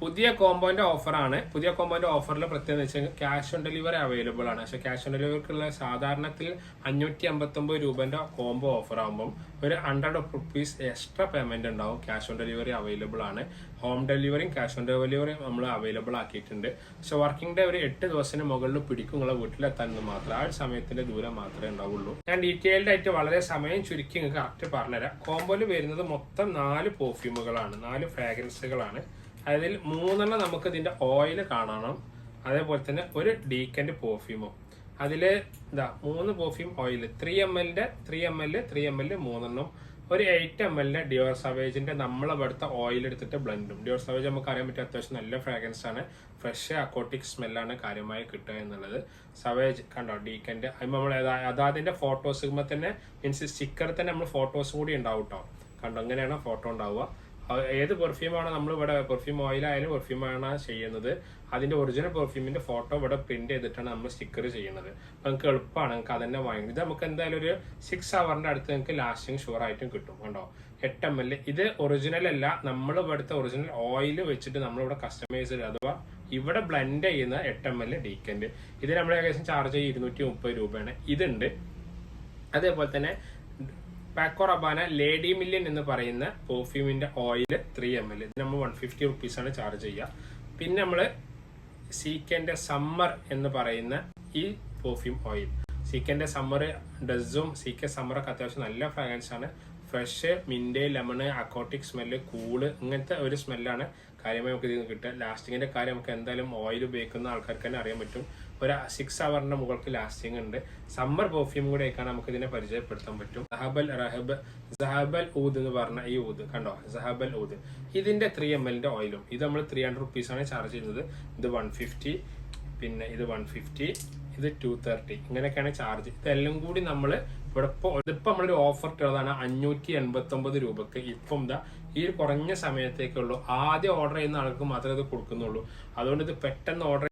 പുതിയ കോമ്പോന്റെ ഓഫറാണ് പുതിയ കോമ്പോന്റെ ഓഫറിൽ പ്രത്യേകത വെച്ചാൽ ക്യാഷ് ഓൺ ഡെലിവറി അവൈലബിൾ ആണ്. പക്ഷെ ക്യാഷ് ഓൺ ഡെലിവറിക്കുള്ള സാധാരണത്തിൽ അഞ്ഞൂറ്റി അമ്പത്തൊമ്പത് രൂപന്റെ കോംബോ ഓഫർ ആകുമ്പോൾ ഒരു ഹൺഡ്രഡ് റുപ്പീസ് എക്സ്ട്രാ പേയ്മെന്റ് ഉണ്ടാവും. ക്യാഷ് ഓൺ ഡെലിവറി അവൈലബിൾ ആണ്. ഹോം ഡെലിവറിയും ക്യാഷ് ഓൺ ഡെലിവറിയും നമ്മൾ അവൈലബിൾ ആക്കിയിട്ടുണ്ട്. പക്ഷെ വർക്കിംഗ് ഡേ ഒരു എട്ട് ദിവസത്തിന് മുകളിൽ പിടിക്കും നിങ്ങളെ വീട്ടിലെത്താനെന്ന് മാത്രം. ആ ഒരു സമയത്തിന്റെ ദൂരം മാത്രമേ ഉണ്ടാവുള്ളൂ. ഞാൻ ഡീറ്റെയിൽഡ് ആയിട്ട് വളരെ സമയം ചുരുക്കി നിങ്ങൾക്ക് കറക്റ്റ് പറഞ്ഞുതരാം. കോമ്പോയിൽ വരുന്നത് മൊത്തം നാല് പെർഫ്യൂമുകളാണ് നാല് ഫ്രാഗ്രൻസുകളാണ് അതിൽ മൂന്നെണ്ണം നമുക്ക് ഇതിന്റെ ഓയിൽ കാണണം. അതേപോലെ തന്നെ ഒരു ഡീക്കന്റെ പെർഫ്യൂമും അതിൽ ഇതാ മൂന്ന് പെർഫ്യൂം ഓയിൽ ത്രീ എം എല്ലിന്റെ three M L three M L മൂന്നെണ്ണം. ഒരു എയ്റ്റ് എം എല്ലിന്റെ ഡിയോർ സവേജിന്റെ നമ്മളെടുത്ത ഓയിൽ എടുത്തിട്ട് ബ്ലെൻഡും ഡിയോർ സവേജ് നമുക്ക് അറിയാൻ പറ്റിയ അത്യാവശ്യം നല്ല ഫ്രാഗ്രൻസ് ആണ്. ഫ്രഷ് അക്കോട്ടിക് സ്മെല്ലാണ് കാര്യമായി കിട്ടുക എന്നുള്ളത്. സവേജ് കണ്ടോ ഡീക്കന്റെ അത് നമ്മൾ അതാതിന്റെ ഫോട്ടോസ് തന്നെ മീൻസ് സ്റ്റിക്കർ തന്നെ നമ്മൾ ഫോട്ടോസ് കൂടി ഉണ്ടാവും കേട്ടോ കണ്ടോ അങ്ങനെയാണ് ഫോട്ടോ ഉണ്ടാവുക. ഏത് പെർഫ്യൂമാണ് നമ്മൾ ഇവിടെ പെർഫ്യൂം ഓയിലായാലും പെർഫ്യൂമാണ് ചെയ്യുന്നത്. അതിന്റെ ഒറിജിനൽ പെർഫ്യൂമിന്റെ ഫോട്ടോ ഇവിടെ പ്രിന്റ് ചെയ്തിട്ടാണ് നമ്മൾ സ്റ്റിക്കർ ചെയ്യുന്നത്. നമുക്ക് നിങ്ങൾക്ക് എളുപ്പമാണ് നിങ്ങൾക്ക് അതന്നെ വാങ്ങി ഇത് നമുക്ക് എന്തായാലും ഒരു സിക്സ് അവറിന്റെ അടുത്ത് നിങ്ങൾക്ക് ലാസ്റ്റിംഗ് ഷുവർ ആയിട്ടും കിട്ടും കണ്ടോ? എട്ട് എം എൽ ഇത് ഒറിജിനൽ അല്ല നമ്മൾ ഇവിടുത്തെ ഒറിജിനൽ ഓയിൽ വെച്ചിട്ട് നമ്മളിവിടെ കസ്റ്റമൈസ് ചെയ്ത് അഥവാ ഇവിടെ ബ്ലെൻഡ് ചെയ്യുന്ന എട്ട് എം എൽ ഡീക്കൻഡ് ഇത് നമ്മൾ ഏകദേശം ചാർജ് ചെയ്യുക ഇരുന്നൂറ്റി മുപ്പത് രൂപയാണ്. ഇതുണ്ട്. അതേപോലെ തന്നെ പാക്കോ റബാന ലേഡി മില്യൻ എന്ന് പറയുന്ന പെർഫ്യൂമിന്റെ ഓയിൽ ത്രീ എം എൽ ഇത് നമ്മൾ വൺ ഫിഫ്റ്റി റുപ്പീസ് ആണ് ചാർജ് ചെയ്യുക. പിന്നെ നമ്മൾ സീക്കന്റെ സമ്മർ എന്ന് പറയുന്ന ഈ പെർഫ്യൂം ഓയിൽ സീക്കന്റെ സമ്മർ ഡസും സീക്ക സമ്മറൊക്കെ അത്യാവശ്യം നല്ല ഫ്രാഗ്രൻസ് ആണ്. Fresh mint lemon aquatic smell cool ഇങ്ങനത്തെ ഒരു സ്മെല്ലാണ് കാര്യമായി നമുക്ക് ഇതിൽ നിന്ന് കിട്ടുക. ലാസ്റ്റിങ്ങിന്റെ കാര്യം നമുക്ക് എന്തായാലും ഓയിൽ ഉപയോഗിക്കുന്ന ആൾക്കാർക്ക് തന്നെ അറിയാൻ പറ്റും. ഒരു സിക്സ് അവറിന്റെ മുകൾക്ക് ലാസ്റ്റിംഗ് ഉണ്ട്. സമ്മർ പെർഫ്യൂം കൂടെ ആയിക്കാണ് നമുക്ക് ഇതിനെ പരിചയപ്പെടുത്താൻ പറ്റും. സഹബൽ റഹബ് സഹബൽ ഊദ് എന്ന് പറഞ്ഞ ഈ ഊദ് കണ്ടോ? സഹബൽ ഊദ് ഇതിന്റെ ത്രീ എം എല്ലിന്റെ ഓയിലും ഇത് നമ്മൾ ത്രീ ഹൺഡ്രഡ് റുപ്പീസാണ് ചാർജ് ചെയ്യുന്നത്. ഇത് വൺ ഫിഫ്റ്റി പിന്നെ ഇത് വൺ ഫിഫ്റ്റി ഇത് ടു തേർട്ടി ഇങ്ങനെയൊക്കെയാണ് ചാർജ് ഇതെല്ലാം കൂടി നമ്മൾ ഇവിടെ ഇപ്പോൾ ഇതിപ്പോൾ നമ്മളൊരു ഓഫർ ഇട്ടതാണ് അഞ്ഞൂറ്റി എൺപത്തി ഒമ്പത് രൂപക്ക്. ഇപ്പം ഇതാ ഈ കുറഞ്ഞ സമയത്തേക്കുള്ളൂ. ആദ്യം ഓർഡർ ചെയ്യുന്ന ആൾക്ക് മാത്രമേ ഇത് കൊടുക്കുന്നുള്ളൂ. അതുകൊണ്ട് ഇത് പെട്ടെന്ന് ഓർഡർ